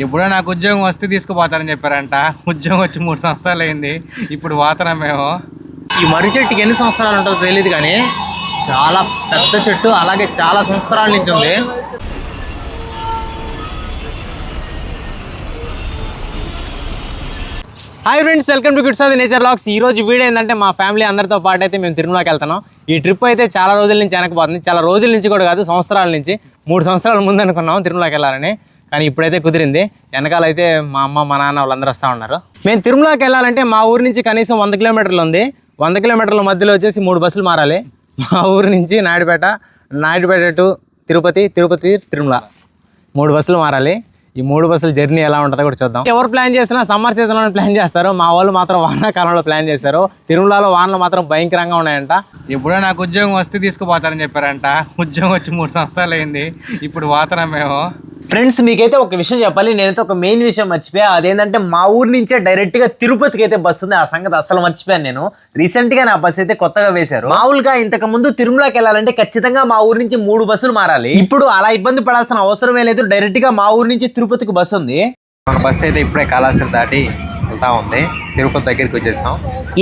ఎప్పుడో నాకు ఉద్యోగం వస్తే తీసుకుపోతారని చెప్పారంట. ఉద్యోగం వచ్చి మూడు సంవత్సరాలు అయింది. ఇప్పుడు పోతున్నాం మేము. ఈ మర్రి చెట్టుకి ఎన్ని సంవత్సరాలు ఉంటుందో తెలియదు కానీ చాలా పెద్ద చెట్టు అలాగే చాలా సంవత్సరాల నుంచి ఉంది. Hi friends welcome to kids of the nature lax ఈ రోజు వీడియో ఏంటంటే మా ఫ్యామిలీ అందరితో పాటు అయితే మేము తిరుమలకి వెళ్తున్నాం. ఈ ట్రిప్ అయితే చాలా రోజుల నుంచి వెనకపోతుంది చాలా రోజుల నుంచి కూడా కాదు సంవత్సరాల నుంచి. మూడు సంవత్సరాల ముందు అనుకున్నాం తిరుమలకి వెళ్ళాలని. కానీ ఇప్పుడైతే కుదిరింది. వెనకాల అయితే మా అమ్మ మా నాన్న వాళ్ళందరూ వస్తూ ఉన్నారు. మేము తిరుమలకి వెళ్ళాలంటే మా ఊరి నుంచి కనీసం వంద కిలోమీటర్లు ఉంది. వంద కిలోమీటర్ల మధ్యలో వచ్చేసి మూడు బస్సులు మారాలి. మా ఊరు నుంచి నాయుడుపేట నాయుడుపేట టు తిరుపతి తిరుపతి తిరుమల మూడు బస్సులు మారాలి. ఈ మూడు బస్సుల జర్నీ ఎలా ఉంటుందో కూడా చూద్దాం. ఎవరు ప్లాన్ చేసినా సమ్మర్ సీజన్లో ప్లాన్ చేస్తారు. మా వాళ్ళు మాత్రం వానాకాలంలో ప్లాన్ చేశారు. తిరుమలలో వానలు మాత్రం భయంకరంగా ఉన్నాయంట. ఎప్పుడో నాకు ఉద్యోగం వస్తే తీసుకుపోతారని చెప్పారంట. ఉద్యోగం వచ్చి మూడు సంవత్సరాలు అయింది. ఇప్పుడు పోతున్నాం మేము. ఫ్రెండ్స్ మీకైతే ఒక విషయం చెప్పాలి. నేనైతే ఒక మెయిన్ విషయం మర్చిపోయా. అదేంటంటే మా ఊరు నుంచే డైరెక్ట్గా తిరుపతికి అయితే బస్సు ఉంది. ఆ సంగతి అసలు మర్చిపోయాను నేను. రీసెంట్గా నా బస్సు అయితే కొత్తగా వేశారు. మామూలుగా ఇంతకు ముందు తిరుమలకి వెళ్ళాలంటే ఖచ్చితంగా మా ఊరు నుంచి మూడు బస్సులు మారాలి. ఇప్పుడు అలా ఇబ్బంది పడాల్సిన అవసరమే లేదు. డైరెక్ట్గా మా ఊరు నుంచి తిరుపతికి బస్సు ఉంది. మన బస్సు అయితే ఇప్పుడే కళాశాల దాటి వెళ్తా ఉంది. తిరుపతి దగ్గరికి వచ్చేసాం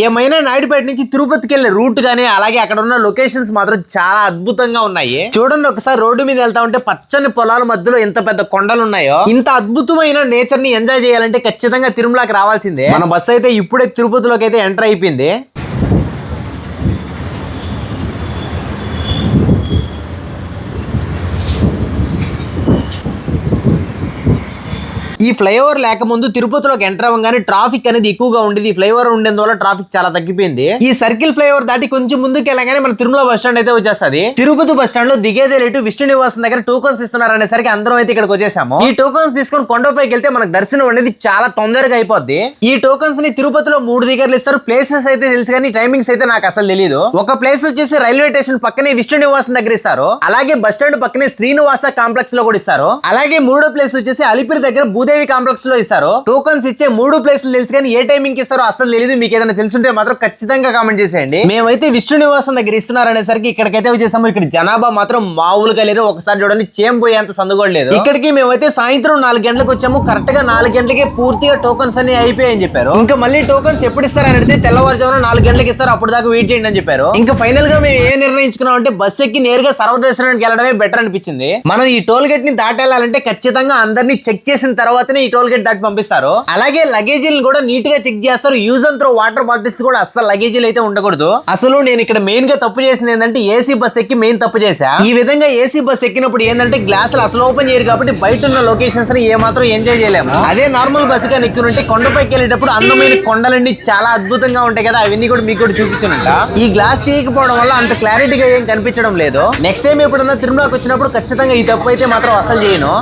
ఏమైనా నాయుడుపేట నుంచి తిరుపతికి వెళ్ళే రూట్ కానీ అలాగే అక్కడ ఉన్న లొకేషన్స్ మాత్రం చాలా అద్భుతంగా ఉన్నాయి. చూడండి ఒకసారి రోడ్డు మీద వెళ్తా ఉంటే పచ్చని పొలాల మధ్యలో ఎంత పెద్ద కొండలు ఉన్నాయో. ఇంత అద్భుతమైన నేచర్ని ఎంజాయ్ చేయాలంటే ఖచ్చితంగా తిరుమలకి రావాల్సిందే. మన బస్సు అయితే ఇప్పుడే తిరుపతిలోకి అయితే ఎంటర్ అయిపోయింది. ఈ ఫ్లైఓవర్ లేకముందు తిరుపతిలోకి ఎంటర్ అవ్వగానే ట్రాఫిక్ అనేది ఎక్కువగా ఉండేది. ఈ ఫ్లైఓవర్ ఉండేందువల్ల ట్రాఫిక్ చాలా తగ్గిపోయింది. ఈ సర్కిల్ ఫ్లైఓవర్ దాటి కొంచెం ముందుకు వెళ్ళగానే మన తిరుమల బస్ స్టాండ్ అయితే వచ్చేస్తుంది. తిరుపతి బస్ స్టాండ్లో దిగేదే రేటు విష్ణు నివాసం దగ్గర టోకన్స్ ఇస్తున్నారు అనేసరికి అందరం అయితే ఇక్కడికి వచ్చేసాము. ఈ టోకన్స్ తీసుకొని కొండపైకి వెళ్తే మనకు దర్శనం అనేది చాలా తొందరగా అయిపోద్ది. ఈ టోకన్స్ని తిరుపతిలో మూడు దగ్గరలు ఇస్తారు. ప్లేసెస్ అయితే తెలుసు కానీ టైమింగ్స్ అయితే నాకు అసలు తెలియదు ఒక ప్లేస్ వచ్చేసి రైల్వే స్టేషన్ పక్కనే విష్ణు నివాసం దగ్గర ఇస్తారు. అలాగే బస్ స్టాండ్ పక్కనే శ్రీనివాస కాంప్లెక్స్లో కూడా ఇస్తారు. అలాగే మూడో ప్లేస్ వచ్చేసి అలిపిరి దగ్గర భూదేవి కాంప్లెక్స్లో ఇస్తారు. టోకన్స్ ఇచ్చే మూడు ప్లేసులు తెలుసు కానీ ఏ టైమింగ్కి ఇస్తారో అసలు తెలియదు మీకు ఏదైనా తెలుసుంటే మాత్రం ఖచ్చితంగా కామెంట్ చేసేయండి. మేమైతే విష్ణు నివాసం దగ్గర ఇస్తున్నారు అనేసరికి ఇక్కడికైతే వచ్చేసాము. ఇక్కడ జనాభా మాత్రం మామూలుగా లేరు ఒకసారి చూడండి చేం పోయేంత లేదు. ఇక్కడికి మేమైతే సాయంత్రం నాలుగు గంటలకు వచ్చాము. కరెక్ట్గా నాలుగు గంటలకి పూర్తిగా టోకన్స్ అన్ని అయిపోయాయని చెప్పారు. ఇంకా మళ్ళీ టోకన్స్ ఎప్పుడు ఇస్తారని అడిగితే తెల్లవారుజామున నాలుగు గంటలకు ఇస్తారు. అప్పుడు దాకా వెయిట్ చేయండి అని చెప్పారు. ఇంకా ఫైనల్గా మేము ఏ నిర్ణయించుకున్నాం అంటే బస్ ఎక్కి నేరుగా సర్వదర్శనానికి వెళ్ళడమే బెటర్ అనిపించింది. మనం ఈ టోల్ గేట్ని దాటెళ్ళాలంటే ఖచ్చితంగా అందరినీ చెక్ చేసిన తర్వాత తర్వాతనే ఈ టోల్ గేట్ దాటి పంపిస్తారు. అలాగే లగేజీలు కూడా నీట్గా చెక్ చేస్తారు. Use and throw water bottles కూడా అస్సలు లగేజీలు అయితే ఉండకూడదు. అసలు నేను ఇక్కడ మెయిన్గా తప్పు చేసింది ఏంటంటే ఏసీ బస్ ఎక్కి మెయిన్ తప్పు చేశా. ఈ విధంగా ఏసీ బస్ ఎక్కినప్పుడు ఏంటంటే గ్లాసులు అసలు ఓపెన్ చేయరు కాబట్టి బయట ఉన్న లొకేషన్స్ని ఎంజాయ్ చేయలేము. అదే నార్మల్ బస్గా ఎక్కినుంటే కొండపైకి వెళ్ళేటప్పుడు అందమైన కొండలన్నీ చాలా అద్భుతంగా ఉంటాయి కదా. అవన్నీ కూడా మీకు కూడా చూపించనంట. ఈ గ్లాస్ తీయకపోవడం వల్ల అంత క్లారిటీగా ఏం కనిపించడం లేదు. నెక్స్ట్ టైం ఎప్పుడన్నా తిరుమలకి వచ్చినప్పుడు ఖచ్చితంగా ఈ తప్పు అయితే మాత్రం అసలు చేయను.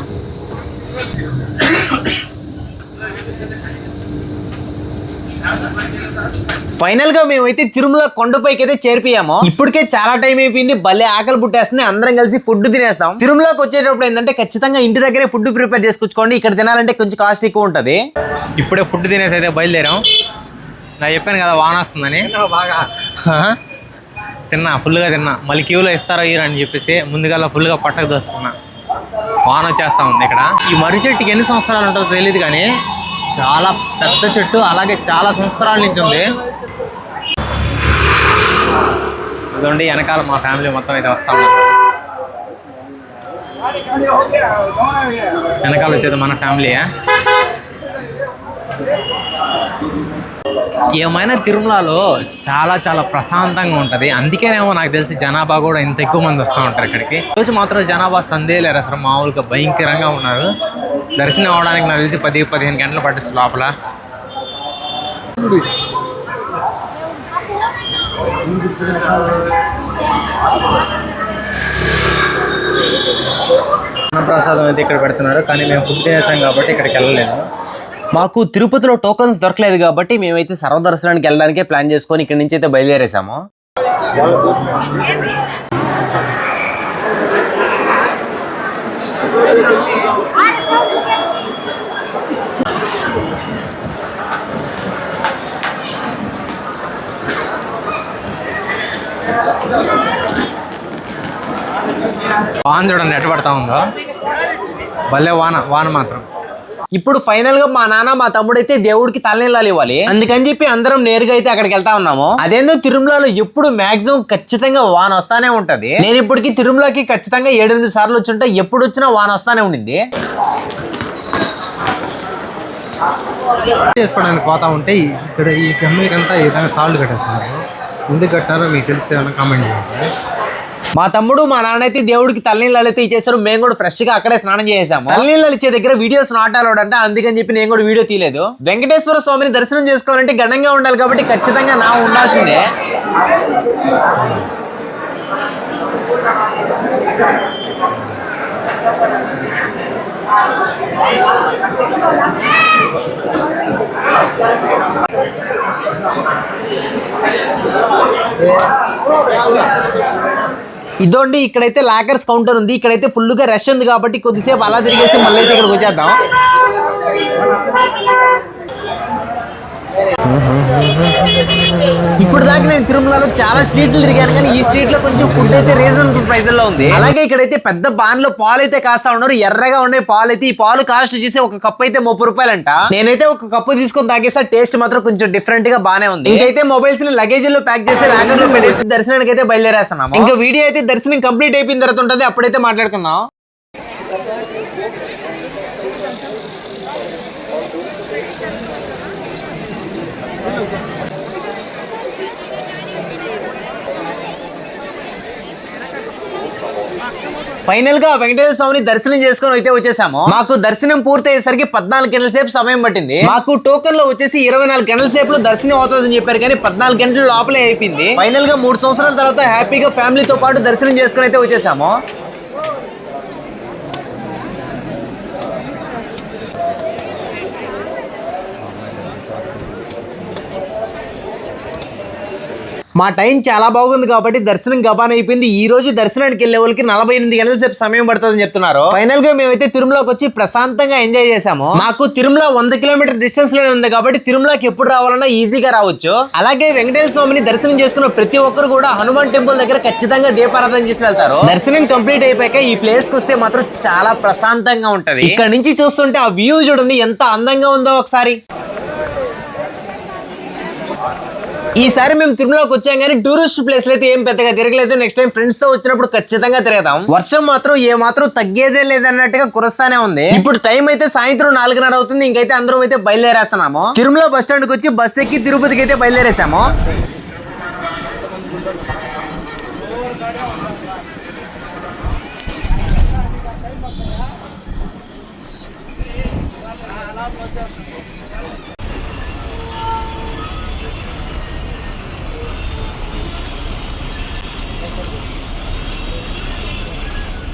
ఫైనల్గా మేమైతే తిరుమల కొండపైకి అయితే చేరిపోయాము. ఇప్పటికే చాలా టైం అయిపోయింది. భలే ఆకలి పుట్టేస్తుంది. అందరం కలిసి ఫుడ్ తినేస్తాం. తిరుమలకి వచ్చేటప్పుడు ఏంటంటే ఖచ్చితంగా ఇంటి దగ్గరే ఫుడ్ ప్రిపేర్ చేసుకొచ్చుకోండి. ఇక్కడ తినాలంటే కొంచెం కాస్ట్ ఎక్కువ ఉంటది. ఇప్పుడే ఫుడ్ తినేసి అయితే బయలుదేరాం. నాకు చెప్పాను కదా వాన వస్తుందని. బాగా? తిన్నా ఫుల్గా తిన్నా. మళ్ళీ క్యూలో ఇస్తారో అని చెప్పేసి ముందుగా ఫుల్గా పట్టకు దోసుకున్నా. వాన వచ్చేస్తా ఉంది ఇక్కడ. ఈ మర్రి చెట్టుకి ఎన్ని సంవత్సరాలు ఉంటుందో తెలియదు కానీ చాలా పెద్ద చెట్టు అలాగే చాలా సంవత్సరాల నుంచి ఉంది. అదండి వెనకాల మా ఫ్యామిలీ మొత్తం అయితే వస్తా ఉన్నారు. వెనకాల వచ్చేది మన ఫ్యామిలీయా. ఏమైనా తిరుమలలో చాలా చాలా ప్రశాంతంగా ఉంటుంది. అందుకేనేమో నాకు తెలిసి జనాభా కూడా ఇంత ఎక్కువ మంది వస్తూ ఉంటారు ఇక్కడికి. రోజు మాత్రం జనాభా సందేహలేరు అసలు మామూలుగా భయంకరంగా ఉన్నారు. దర్శనం అవడానికి నాకు తెలిసి పది పదిహేను గంటలు పట్టచ్చు లోపల. అన్నప్రసాదం అయితే ఇక్కడ పెడుతున్నారు కానీ మేము ఫుడ్ చేసాం కాబట్టి ఇక్కడికి వెళ్ళలేము మాకు తిరుపతిలో టోకన్స్ దొరకలేదు కాబట్టి మేమైతే సర్వదర్శనానికి వెళ్ళడానికే ప్లాన్ చేసుకొని ఇక్కడ నుంచి అయితే బయలుదేరేసాము వాన చూడండి ఎట్టు పడతా ఉందో? భలే వాన వాన మాత్రం. ఇప్పుడు ఫైనల్గా మా నాన్న మా తమ్ముడు అయితే దేవుడికి తలనీళ్ళు ఇవ్వాలి అందుకని చెప్పి అందరం నేరుగా అయితే అక్కడికి వెళ్తా ఉన్నాము. అదేందో తిరుమలలో ఎప్పుడు మాక్సిమం ఖచ్చితంగా వాన వస్తానే ఉంటది. నేను ఇప్పటికి తిరుమలకి ఖచ్చితంగా ఏడెనిమిది సార్లు వచ్చి ఎప్పుడు వచ్చినా వాన వస్తానే ఉండింది. చేసుకోవడానికి పోతా ఉంటే ఇక్కడ ఈ కమ్మీకంతా అంతా తాళ్ళు కట్టేస్తున్నారు. ఎందుకు కట్టారో మీకు తెలిసి ఏమైనా కామెంట్ చేయండి. మా తమ్ముడు మా నాన్న అయితే దేవుడికి తల్లినీళ్ళు అయితే ఇచ్చేసారు మేము కూడా ఫ్రెష్గా అక్కడే స్నానం చేసాము తల్లినీళ్ళు ఇచ్చే దగ్గర వీడియోస్ నాట్ అలౌడ్ అంటే. అందుకని చెప్పి నేను కూడా వీడియో తీయలేదు. వెంకటేశ్వర స్వామిని దర్శనం చేసుకోవాలంటే ఘనంగా ఉండాలి కాబట్టి ఖచ్చితంగా నా ఉండాల్సిందే. ఇదోండి ఇక్కడైతే లాకర్స్ కౌంటర్ ఉంది. ఇక్కడైతే ఫుల్గా రష్ ఉంది కాబట్టి కొద్దిసేపు అలా తిరిగేసి మళ్ళీ అయితే ఇక్కడికి వచ్చేద్దాం. ఇప్పుడు దాకా నేను తిరుమలలో చాలా స్ట్రీట్లు తిరిగాను కానీ ఈ స్ట్రీట్లో కొంచెం ఫుడ్ అయితే రీజనబుల్ ప్రైస్లో ఉంది. అలాగే ఇక్కడైతే పెద్ద బాన్లో పాలు అయితే కాస్తా ఉన్నారు ఎర్రగా ఉండే పాలు అయితే ఈ పాలు కాస్ట్ చూసి ఒక కప్ అయితే ముప్పై రూపాయలంట. నేనైతే ఒక కప్పు తీసుకొని తాగేసా టేస్ట్ మాత్రం కొంచెం డిఫరెంట్గా బానే ఉంది. ఇంకైతే మొబైల్స్ని లగేజ్లో ప్యాక్ చేసి లాకర్లో పెట్టేసి దర్శనానికి అయితే బయలుదేరేస్తున్నాము. ఇంకా వీడియో అయితే దర్శనం కంప్లీట్ అయిపోయిన తర్వాత ఉంటుంది అప్పుడైతే మాట్లాడుకుందాం. ఫైనల్గా వెంకటేశ్వర స్వామిని దర్శనం చేసుకొని అయితే వచ్చేసాము. మాకు దర్శనం పూర్తి అయ్యేసరికి పద్నాలుగు గంటల సేపు సమయం పట్టింది. మాకు టోకెన్లో వచ్చేసి ఇరవై నాలుగు గంటల సేపు లో దర్శనం అవుతుందని చెప్పారు కానీ పద్నాలుగు గంటల లోపలే అయిపోయింది. ఫైనల్గా మూడు సంవత్సరాల తర్వాత హ్యాపీగా ఫ్యామిలీతో పాటు దర్శనం చేసుకుని అయితే వచ్చేసాము. మా టైం చాలా బాగుంది కాబట్టి దర్శనం గబాన్ అయిపోయింది. ఈ రోజు దర్శనానికి వెళ్ళే వాళ్ళకి నలభై ఎనిమిది గంటల సేపు సమయం పడుతుందని చెప్తున్నారు. ఫైనల్గా మేమైతే తిరుమలకి వచ్చి ప్రశాంతంగా ఎంజాయ్ చేసాము మాకు తిరుమల వంద కిలోమీటర్ డిస్టెన్స్లోనే ఉంది కాబట్టి తిరుమలకి ఎప్పుడు రావాలన్నా ఈజీగా రావచ్చు. అలాగే వెంకటేశ్వర స్వామిని దర్శనం చేసుకున్న ప్రతి ఒక్కరు కూడా హనుమాన్ టెంపుల్ దగ్గర ఖచ్చితంగా దీపారాధన చేసి వెళ్తారు. దర్శనం కంప్లీట్ అయిపోయాక ఈ ప్లేస్కి వస్తే మాత్రం చాలా ప్రశాంతంగా ఉంటది. ఇక్కడ నుంచి చూస్తుంటే ఆ వ్యూ చూడండి ఎంత అందంగా ఉందో ఒకసారి. ఈసారి మేము తిరుమలకి వచ్చాం కానీ టూరిస్ట్ ప్లేస్ అయితే ఏం పెద్దగా తిరగలేదు. నెక్స్ట్ టైం ఫ్రెండ్స్తో వచ్చినప్పుడు ఖచ్చితంగా తిరగదాం. వర్షం మాత్రం ఏ మాత్రం తగ్గేదే లేదన్నట్టుగా కురస్తానే ఉంది. ఇప్పుడు టైం అయితే సాయంత్రం నాలుగున్నర అవుతుంది. ఇంకైతే అందరం అయితే బయలుదేరేస్తున్నాము. తిరుమల బస్ స్టాండ్కి వచ్చి బస్ ఎక్కి తిరుపతికి అయితే బయలుదేరేసాము.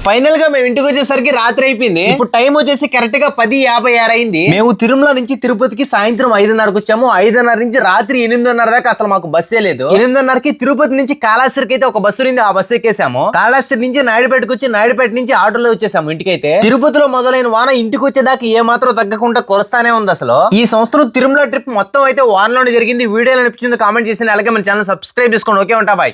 ఫైనల్గా మేము ఇంటికి వచ్చేసరికి రాత్రి అయిపోయింది. ఇప్పుడు టైం వచ్చేసి కరెక్ట్గా పది యాభై ఆరు అయింది. మేము తిరుమల నుంచి తిరుపతికి సాయంత్రం ఐదున్నరకు వచ్చాము. ఐదున్నర నుంచి రాత్రి ఎనిమిదిన్నర దాకా అసలు మాకు బస్సే లేదు. ఎనిమిదిన్నరకి తిరుపతి నుంచి కాళాస్త్రికి అయితే ఒక బస్సు ఉంది ఆ బస్సు ఎక్కేసాము. కాళాస్త్రి నుంచి నాయుడుపేటకి వచ్చి నాయుడుపేట నుంచి ఆటోలో వచ్చేసాము ఇంటికైతే. తిరుపతిలో మొదలైన వాన ఇంటికి వచ్చేదాకా ఏ మాత్రం తగ్గకుండా కొరస్తానే ఉంది అసలు. ఈ సంవత్సరం తిరుమల ట్రిప్ మొత్తం అయితే వానలోనే జరిగింది. వీడియోలో అనిపించింది కామెంట్ చేసి అలాగే మన ఛానల్ సబ్స్క్రైబ్ చేసుకోండి. ఓకే ఉంటా బాయ్